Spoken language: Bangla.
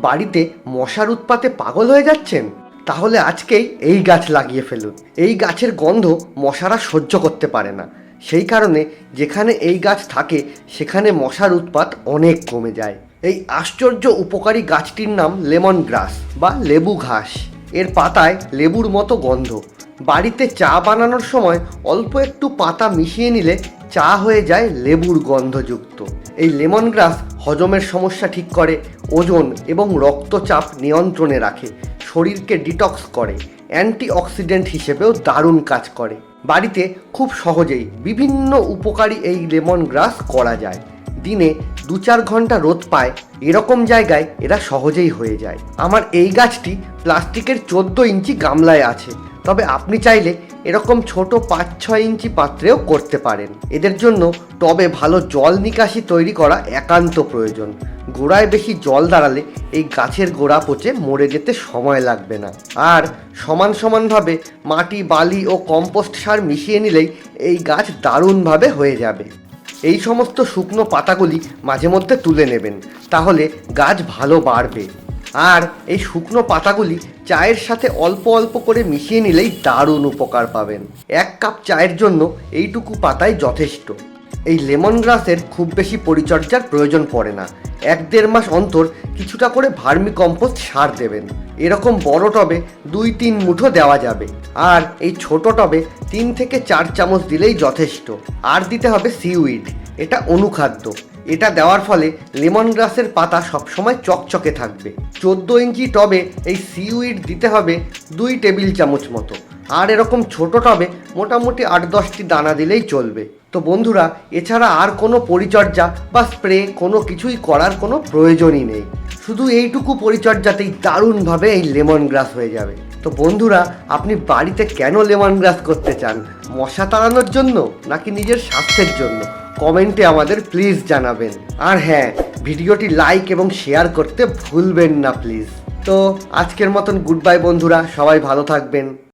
বাড়িতে মশার উৎপাতে পাগল হয়ে যাচ্ছেন? তাহলে আজকেই এই গাছ লাগিয়ে ফেলুন। এই গাছের গন্ধ মশারা সহ্য করতে পারে না। সেই কারণে যেখানে এই গাছ থাকে, সেখানে মশার উৎপাত অনেক কমে যায়। এই আশ্চর্য উপকারী গাছটির নাম লেমন গ্রাস বা লেবু ঘাস। এর পাতায় লেবুর মতো গন্ধ। বাড়িতে চা বানানোর সময় অল্প একটু পাতা মিশিয়ে নিলে চা হয়ে যায় লেবুর গন্ধযুক্ত। এই লেমন গ্রাস হজমের সমস্যা ঠিক করে, ওজন এবং রক্তচাপ নিয়ন্ত্রণে রাখে, শরীরকে ডিটক্স করে, অ্যান্টিঅক্সিডেন্ট হিসেবেও দারুণ কাজ করে। বাড়িতে খুব সহজেই বিভিন্ন উপকারী এই লেমন গ্রাস করা যায়। দিনে দু চার ঘণ্টা রোদ পায়, এরকম জায়গায় এরা সহজেই হয়ে যায়। আমার এই গাছটি প্লাস্টিকের চোদ্দ ইঞ্চি গামলায় আছে। তবে আপনি চাইলে এরকম ছোট পাঁচ, ছয় ইঞ্চি পাত্রেও করতে পারেন। এদের জন্য টবে ভালো জল নিকাশি তৈরি করা একান্ত প্রয়োজন। গোড়ায় বেশি জল দাঁড়ালে এই গাছের গোড়া পচে মরে যেতে সময় লাগবে না। আর সমান সমানভাবে মাটি, বালি ও কম্পোস্ট সার মিশিয়ে নিলেই এই গাছ দারুণভাবে হয়ে যাবে। এই সমস্ত শুকনো পাতাগুলি মাঝে মধ্যে তুলে নেবেন, তাহলে গাছ ভালো বাড়বে। আর এই শুকনো পাতাগুলি চায়ের সাথে অল্প অল্প করে মিশিয়ে নিলেই দারুণ উপকার পাবেন। এক কাপ চায়ের জন্য এইটুকু পাতাই যথেষ্ট। এই লেমন গ্রাসের খুব বেশি পরিচর্যার প্রয়োজন পড়ে না। এক দেড় মাস অন্তর কিছুটা করে ভার্মি কম্পোস্ট সার দেবেন। এরকম বড় টবে দুই তিন মুঠো দেওয়া যাবে। আর এই ছোট টবে তিন থেকে চার চামচ দিলেই যথেষ্ট। আর দিতে হবে সিউইড। এটা অনুখাদ্য। এটা দেওয়ার ফলে লেমন গ্রাসের পাতা সবসময় চকচকে থাকবে। চোদ্দ ইঞ্চি টবে এই সিউইড দিতে হবে দুই টেবিল চামচ মতো। আর এরকম ছোট টবে মোটামুটি আট দশটি দানা দিলেই চলবে। তো বন্ধুরা, এছাড়া আর কোনো পরিচর্যা বা স্প্রে কোনো কিছুই করার কোনো প্রয়োজনই নেই। শুধু এইটুকু পরিচর্যাতেই দারুণভাবে এই লেমন গ্রাস হয়ে যাবে। তো বন্ধুরা, আপনি বাড়িতে কেন লেমন গ্রাস করতে চান? মশা তাড়ানোর জন্য নাকি নিজের স্বাস্থ্যের জন্য? কমেন্টে আমাদের প্লিজ জানাবেন। আর হ্যাঁ ভিডিওটি লাইক এবং শেয়ার করতে ভুলবেন না প্লিজ। তো আজকের মতন গুড বাই বন্ধুরা, সবাই ভালো থাকবেন।